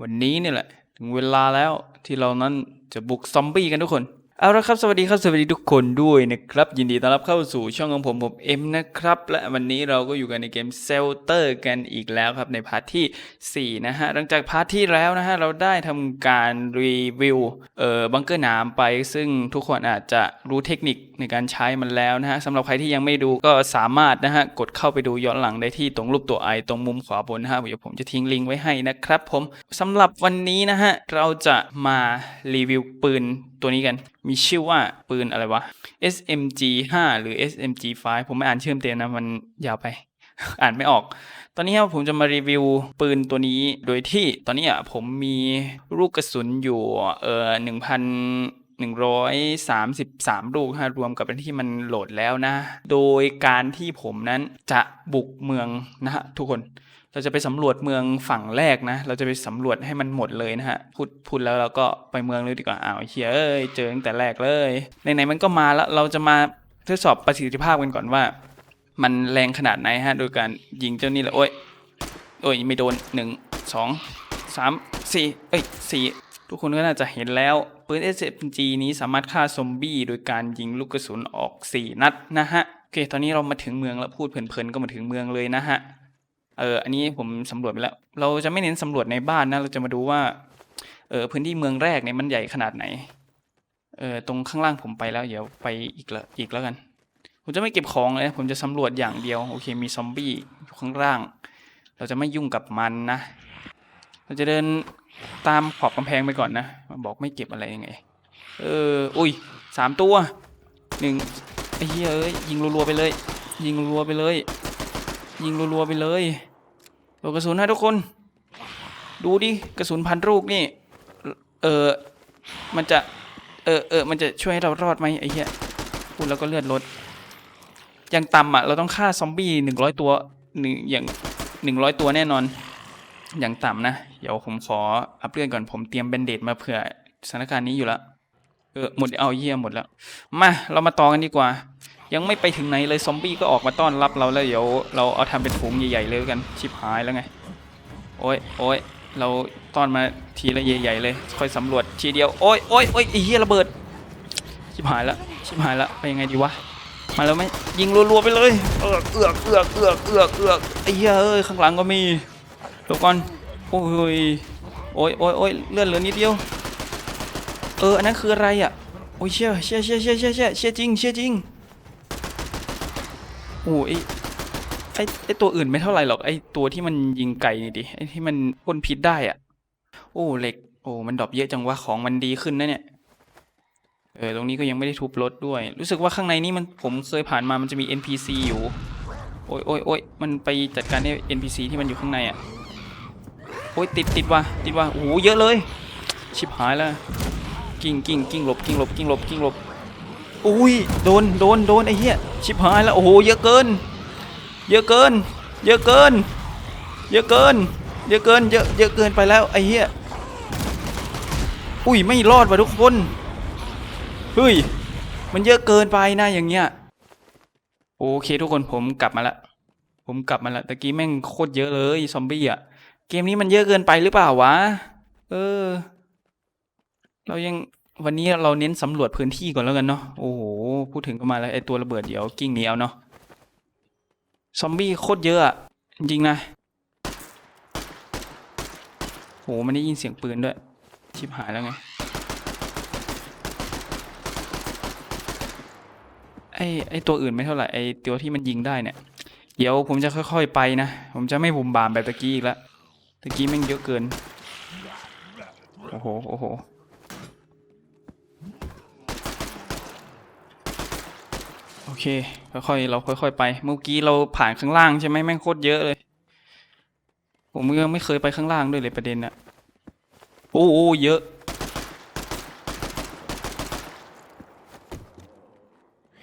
วันนี้เนี่ยแหละ ถึงเวลาแล้วที่เรานั้นจะบุกซอมบี้กันทุกคน เอาละครับสวัสดีครับสวัสดีทุกคนด้วยนะครับยินดีต้อนรับเข้าสู่ช่องของผมผมเอ็มนะครับ และวันนี้เราก็อยู่กันในเกมเซลเตอร์กันอีกแล้วครับในพาร์ทที่ 4 นะฮะหลังจากพาร์ทที่แล้วนะฮะเราได้ทำการรีวิวเอ่อบังเกอร์นามไป ซึ่งทุกคนอาจจะรู้เทคนิคในการใช้มันแล้วนะฮะสำหรับใครที่ยังไม่ดูก็สามารถนะฮะกดเข้าไปดูย้อนหลังได้ที่ตรงรูปตัวไอตรงมุมขวาบนนะฮะเดี๋ยวผมจะทิ้งลิงก์ไว้ให้นะครับผมสำหรับวันนี้นะฮะเราจะมารีวิวปืนตัวนี้กัน มีชื่อว่าปืนอะไรวะ SMG 5หรือ SMG 5ผมไม่อ่านชื่อเต็มนะ มันยาวไป อ่านไม่ออก ตอนนี้ผมจะมารีวิวปืนตัวนี้ โดยที่ตอนนี้ผมมีลูกกระสุนอยู่เอ่อหนึ่งพันหนึ่งร้อยสามสิบสามลูกฮะรวมกับที่มันโหลดแล้วนะ โดยการที่ผมนั้นจะบุกเมืองนะฮะทุกคน เราจะไปสำรวจเมืองฝั่งแรกนะ เราจะไปสำรวจให้มันหมดเลยนะฮะ พูดพูดแล้วเราก็ไปเมืองเลยดีกว่า อ้าวเฮียเอ้ย เจอตั้งแต่แรกเลย ไหนๆมันก็มาแล้ว เราจะมาทดสอบประสิทธิภาพกันก่อนว่า มันแรงขนาดไหนฮะ โดยการยิงเจ้านี่แหละ โอ้ย โอ้ย ไม่โดนหนึ่งสองสามสี่เอ้ยสี่ทุกคนก็น่าจะเห็นแล้วปืน SMG นี้สามารถฆ่าซอมบี้โดยการยิงลูกกระสุนออก 4 นัดนะฮะ โอเค ตอนนี้เรามาถึงเมืองแล้วพูดเพลินๆก็มาถึงเมืองเลยนะฮะ เอออันนี้ผมสำรวจไปแล้ว เราจะไม่เน้นสำรวจในบ้านนะ เราจะมาดูว่า เออพื้นที่เมืองแรกเนี่ยมันใหญ่ขนาดไหน เออตรงข้างล่างผมไปแล้ว เดี๋ยวไปอีกละอีกแล้วกัน ผมจะไม่เก็บของเลย ผมจะสำรวจอย่างเดียว โอเค มีซอมบี้อยู่ข้างล่าง เราจะไม่ยุ่งกับมันนะ เราจะเดินตามขอบกำแพงไปก่อนนะมาบอกไม่เก็บอะไรยังไง เออ อุ้ยสามตัวหนึ่งไอ้เหี้ยเอ้ยยิงรัวๆไปเลย ยิงรัวๆไปเลย ยิงรัวๆไปเลยโดนกระสุนนะทุกคน ดูดิกระสุนพันลูกนี่ เออมันจะ เออเออมันจะช่วยให้เรารอดไหมไอ้เหี้ยพูดแล้วก็เลือดลดอย่างต่ำอะเราต้องฆ่าซอมบี้หนึ่งร้อยตัวหนึ่งอย่างหนึ่งร้อยตัวแน่นอน อย่างต่ำนะ เดี๋ยวผมขออัพเลื่อนก่อนผมเตรียมแบนเดดมาเผื่อสถานการณ์นี้อยู่แล้วเออหมดเอาเยี่ยหมดแล้ว มาเรามาต่อกันดีกว่า ยังไม่ไปถึงไหนเลยซอมบี้ก็ออกมาต้อนรับเราแล้วเดี๋ยวเราเอาทำเป็นฝูงใหญ่ๆเลยกันชิบหายแล้วไง โอ้ยโอ้ยเราต้อนมาทีละใหญ่ๆเลย ค่อยสำรวจทีเดียวโอ้ยโอ้ยโอ้ยไอ้เหี้ยระเบิดชิบหายแล้วชิบหายแล้วไปยังไงดีวะมาแล้วไหมยิงรัวๆไปเลยเอือกเอือกเอือกเอือกเอือกเอือกไอ้เหี้ยเอ้ยข้างหลังก็มีเดี๋ยวก่อนโอ้ยโอ้ยโอ้ยโอ้ยเลื่อนเหลือนิดเดียว เอออันนั้นคืออะไรอะโอ้ยเชี่ยเชี่ยเชี่ยเชี่ยเชี่ยเชี่ยเชี่ยจริงเชี่ยจริง โอ้ยไอไอตัวอื่นไม่เท่าไหร่หรอกไอตัวที่มันยิงไก่นี่ดิไอที่มันพ่นพิษได้อะ โอ้เหล็ก โอ้มันดรอปเยอะจังวะของมันดีขึ้นนะเนี่ยเออตรงนี้ก็ยังไม่ได้ทุบรถด้วย รู้สึกว่าข้างในนี้มันผมเคยผ่านมามันจะมี NPC อยู่ โอ้ยโอ้ยโอ้ยมันไปจัดการให้ NPC ที่มันอยู่ข้างในอะโอ้ยติดติดว่ะติดว่ะโอ้โหเยอะเลย ชิบหายแล้ว กิ้งกิ้งกิ้งหลบกิ้งหลบกิ้งหลบกิ้งหลบ อุ้ยโดนโดนโดนไอ้เหี้ยชิบหายแล้วโอ้โหเยอะเกิน เยอะเกิน เยอะเกิน เยอะเกิน เยอะเกินเยอะเยอะเกินไปแล้วไอ้เหี้ยอุ้ยไม่รอดว่ะทุกคนเฮ้ยมันเยอะเกินไปนะอย่างเงี้ยโอเคทุกคนผมกลับมาละ ผมกลับมาละตะกี้แม่งโคตรเยอะเลยซอมบี้อะเกมนี้มันเยอะเกินไปหรือเปล่าวะ เออ เรายัง วันนี้เราเน้นสำรวจพื้นที่ก่อนแล้วกันเนาะโอ้โหพูดถึงก็มาแล้วไอตัวระเบิดเดี๋ยวกิ้งหนีเอาเนาะซอมบี้โคตรเยอะอะจริงนะโหมันได้ยินเสียงปืนด้วย ชิบหายแล้วไงไอไอตัวอื่นไม่เท่าไหร่ไอตัวที่มันยิงได้เนี่ย เดี๋ยวผมจะค่อย ๆ ไปนะ ผมจะไม่บุมบามแบบตะกี้อีกแล้วตะกี้แม่งเยอะเกินโอ้โหโอ้โห โอ เค ค่อยๆ เราค่อยๆ ไป เมื่อกี้เราผ่านข้างล่างใช่ไหมแม่งโคตรเยอะเลย ผมยังไม่เคยไปข้างล่างด้วยเลยประเด็นอะโอ้โหเยอะ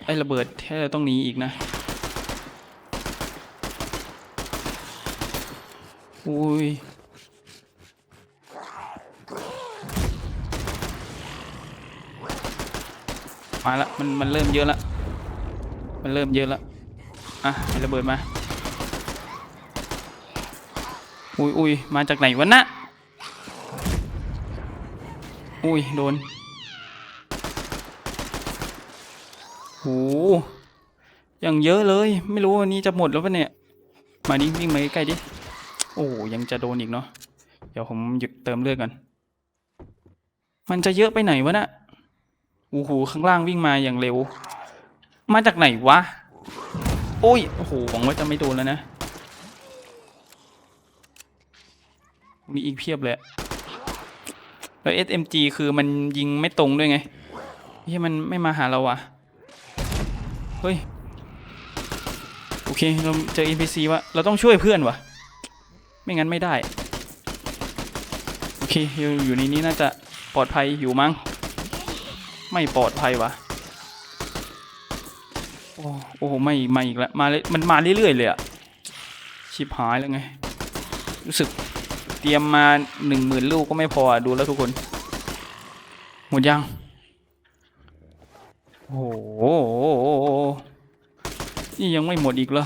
ไอ้ระเบิดแค่ต้องหนีอีกนะอุ้ยมาละมันมันเริ่มเยอะละ มันเริ่มเยอะละอะระเบิดมา อุ้ยอุ้ยมาจากไหนวะนะอุ้ยโดนโหยังเยอะเลย ไม่รู้วันนี้จะหมดแล้วปะเนี่ย มาดิวิ่งมาใกล้ๆดิ โอ้ยังจะโดนอีกเนาะ เดี๋ยวผมหยุดเติมเลือดกันมันจะเยอะไปไหนวะน่ะโอ้โหข้างล่างวิ่งมาอย่างเร็ว มาจากไหนวะโอ้ยโอ้โหหวังว่าจะไม่โดนแล้วนะ มีอีกเพียบเลยแล้ว SMG คือมันยิงไม่ตรงด้วยไงที่มันไม่มาหาเราอะ เฮ้ย โอเค เราเจอ NPC วะเราต้องช่วยเพื่อนวะไม่งั้นไม่ได้ โอเค อยู่อยู่ในนี้น่าจะปลอดภัยอยู่มั้ง ไม่ปลอดภัยวะ โอ้โหไม่มาอีกแล้วมาเลยมันมาเรื่อยๆเลยอะชิบหายแล้วไง รู้สึกเตรียมมาหนึ่งหมื่นลูกก็ไม่พอดูแล้วทุกคน หมดยัง โอ้โหนี่ยังไม่หมดอีกเหรอ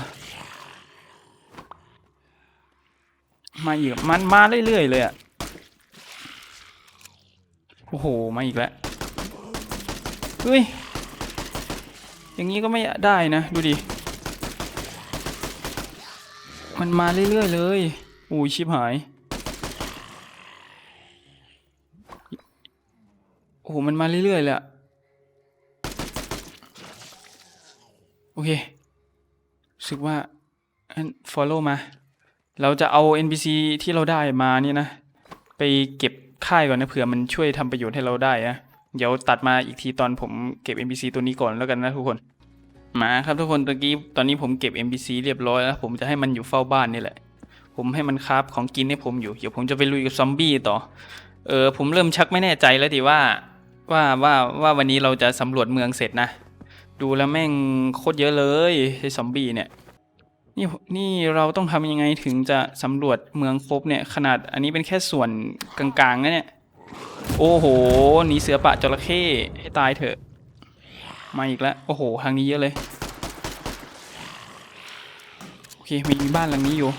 มาอีกมันมาเรื่อยๆเลยอะโอ้โหมาอีกแล้วเฮ้ย อย่างนี้ก็ไม่ได้นะ ดูดิ มันมาเรื่อยๆเลยอุ้ยชิบหาย โอ้โห มันมาเรื่อยๆเลยอะโอเครู้สึกว่าอัน follow มา เราจะเอา NPC ที่เราได้มาเนี่ยนะ ไปเก็บค่ายก่อนนะเผื่อมันช่วยทำประโยชน์ให้เราได้อะ เดี๋ยวตัดมาอีกทีตอนผมเก็บ NPC ตัวนี้ก่อนแล้วกันนะทุกคน มาครับทุกคนตะกี้ตอนนี้ผมเก็บ NPC เรียบร้อยแล้ว ผมจะให้มันอยู่เฝ้าบ้านนี่แหละ ผมให้มันคราฟของกินให้ผมอยู่ เดี๋ยวผมจะไปลุยกับซอมบี้ต่อ เออผมเริ่มชักไม่แน่ใจแล้วดิว่าว่าว่าว่าวันนี้เราจะสำรวจเมืองเสร็จนะ ดูแล้วแม่งโคตรเยอะเลยไอ้ซอมบี้เนี่ยนี่นี่เราต้องทำยังไงถึงจะสำรวจเมืองครบเนี่ยขนาดอันนี้เป็นแค่ส่วนกลางๆนะเนี่ย โอ้โหหนีเสือปะจระเข้ให้ตายเถอะ มาอีกแล้ว โอ้โห ทางนี้เยอะเลย โอเค มีบ้านหลังนี้อยู่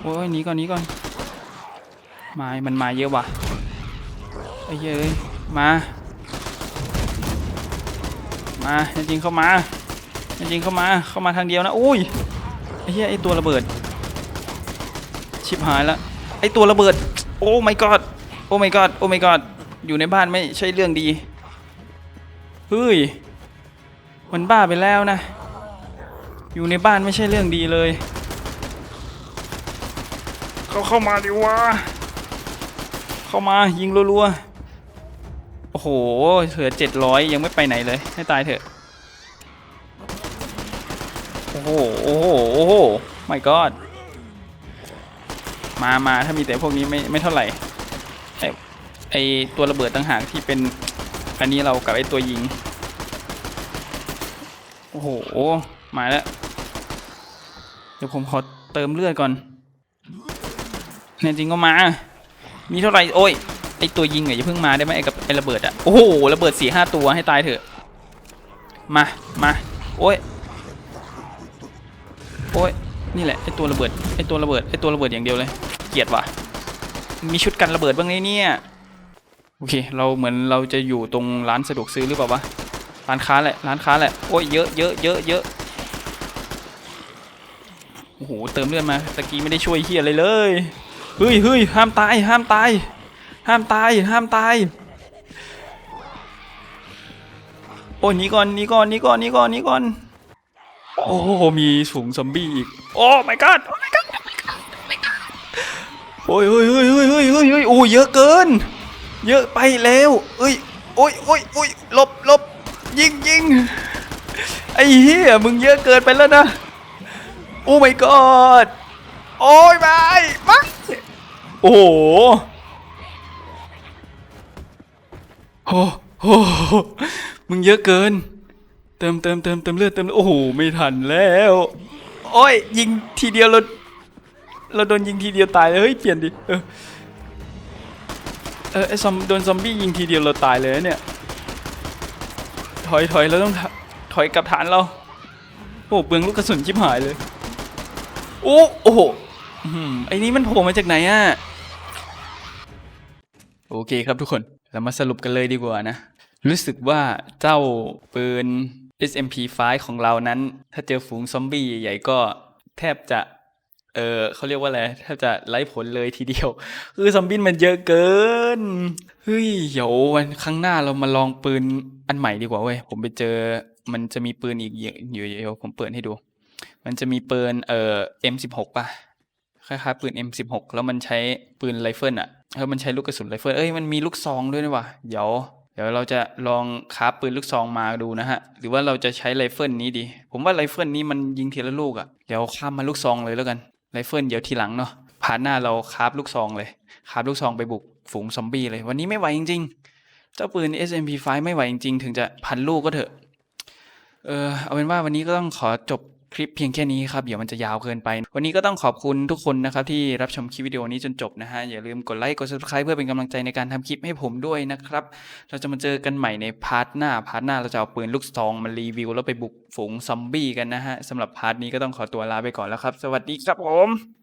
โอ้ยหนีก่อนหนีก่อน มา มันมาเยอะว่ะไอ้เหี้ยเอ้ยมา มาจริงเข้ามาจริงเข้ามา เข้ามาทางเดียวนะ อุ้ยไอ้เหี้ยไอ้ตัวระเบิด ชิบหายละ ไอตัวระเบิด โอ้ my god โอ้ my god โอ้ my god อยู่ในบ้านไม่ใช่เรื่องดี เฮ้ย มันบ้าไปแล้วนะ อยู่ในบ้านไม่ใช่เรื่องดีเลย เขาเข้ามาดิวะ เข้ามายิงรัวๆ โอ้โห เหลือเจ็ดร้อยยังไม่ไปไหนเลย ให้ตายเถอะ โอ้โห โอ้โห โอ้โห my god มามาถ้ามีแต่พวกนี้ไม่ไม่เท่าไหร่ไอไอตัวระเบิดต่างหากที่เป็นอันนี้เรากับไอตัวยิง โอ้โห มาแล้ว เดี๋ยวผมขอเติมเลือดก่อนแน่จริงก็มา มีเท่าไหร่ โอ้ย ไอตัวยิงอะอย่าเพิ่งมาได้ไหมไอกับไอระเบิดอะโอ้โห ระเบิดสี่ห้าตัวให้ตายเถอะ มา มา โอ้ย โอ้ย นี่แหละไอตัวระเบิดไอตัวระเบิดไอตัวระเบิดอย่างเดียวเลย เกลียดว่ะ มีชุดกันระเบิดบ้างไหมเนี่ยโอเค เราเหมือนเราจะอยู่ตรงร้านสะดวกซื้อหรือเปล่าวะร้านค้าแหละร้านค้าแหละโอ้ยเยอะเยอะเยอะเยอะโอ้โหเติมเลือดมาตะกี้ไม่ได้ช่วยเฮียอะไรเลยเฮ้ยเฮ้ยห้ามตายห้ามตาย ห้ามตายห้ามตายโอ้ยหนี่ก่อนนี่ก่อนนี่ก่อนนี่ก่อนนี่ก่อน โอ้โหมีสูงซอมบี้อีก โอ้ my god โอ้ my god โอ้ยเฮ้ยเฮ้ยเฮ้ยเฮ้ยเฮ้ยเฮ้ยโอ้ยเยอะเกิน เยอะไปแล้วเอ้ยโอ้ยโอ้ยโอ้ยหลบหลบยิงยิงไอ้เหี้ยมึงเยอะเกินไปแล้วนะโอ้ my god โอ้ยไม่ไม่โอ้โหโอ้โหมึงเยอะเกิน ติมเติมเติมเติมเลือดเติมเลือดโอ้โหไม่ทันแล้ว โอ้ยยิงทีเดียวเราเราโดนยิงทีเดียวตายเลยเฮ้ยเปลี่ยนดิเออเออไอซอมโดนซอมบี้ยิงทีเดียวเราตายเลยเนี่ยถอยถอยเราต้องถอยกลับฐานเราโอ้เปลืองลูกกระสุนชิบหายเลยโอ้โอ้โหไอ้นี้มันโผล่มาจากไหนอะโอเคครับทุกคนเรามาสรุปกันเลยดีกว่านะ รู้สึกว่าเจ้าปืน SMP5 ของเรานั้น ถ้าเจอฝูงซอมบี้ใหญ่ๆก็แทบจะ เออเขาเรียกว่าอะไรแทบจะไร้ผลเลยทีเดียว คือซอมบี้มันเยอะเกิน เฮ้ยเดี๋ยววันข้างหน้าเรามาลองปืนอันใหม่ดีกว่าเว้ย ผมไปเจอมันจะมีปืนอีกอยู่เดี๋ยวผมเปิดให้ดู มันจะมีปืนเอ่อ M16 ป่ะคล้ายๆปืน M16 แล้วมันใช้ปืนไรเฟิลอะแล้วมันใช้ลูกกระสุนไรเฟิลเอ้ยมันมีลูกซองด้วยนี่ว่ะเดี๋ยว เดี๋ยวเราจะลองคาฟปืนลูกซองมาดูนะฮะ หรือว่าเราจะใช้ไรเฟิลนี้ดี ผมว่าไรเฟิลนี้มันยิงทีละลูกอะ เดี๋ยวข้ามมาลูกซองเลยแล้วกัน ไรเฟิลเดี๋ยวทีหลังเนาะพาร์ทหน้าเราคาฟลูกซองเลย คาฟลูกซองไปบุกฝูงซอมบี้เลย วันนี้ไม่ไหวจริงๆ เจ้าปืน SMP5 ไม่ไหวจริงๆ ถึงจะพันลูกก็เถอะ เออเอาเป็นว่าวันนี้ก็ต้องขอจบ คลิปเพียงแค่นี้ครับเดี๋ยวมันจะยาวเกินไป วันนี้ก็ต้องขอบคุณทุกคนนะครับที่รับชมคลิปวิดีโอนี้จนจบนะฮะอย่าลืมกดไลค์กด subscribe เพื่อเป็นกำลังใจในการทำคลิปให้ผมด้วยนะครับ เราจะมาเจอกันใหม่ในพาร์ทหน้าพาร์ทหน้าเราจะเอาปืนลูกซองมารีวิวแล้วไปบุกฝูงซอมบี้กันนะฮะสำหรับพาร์ทนี้ก็ต้องขอตัวลาไปก่อนแล้วครับ สวัสดีครับผม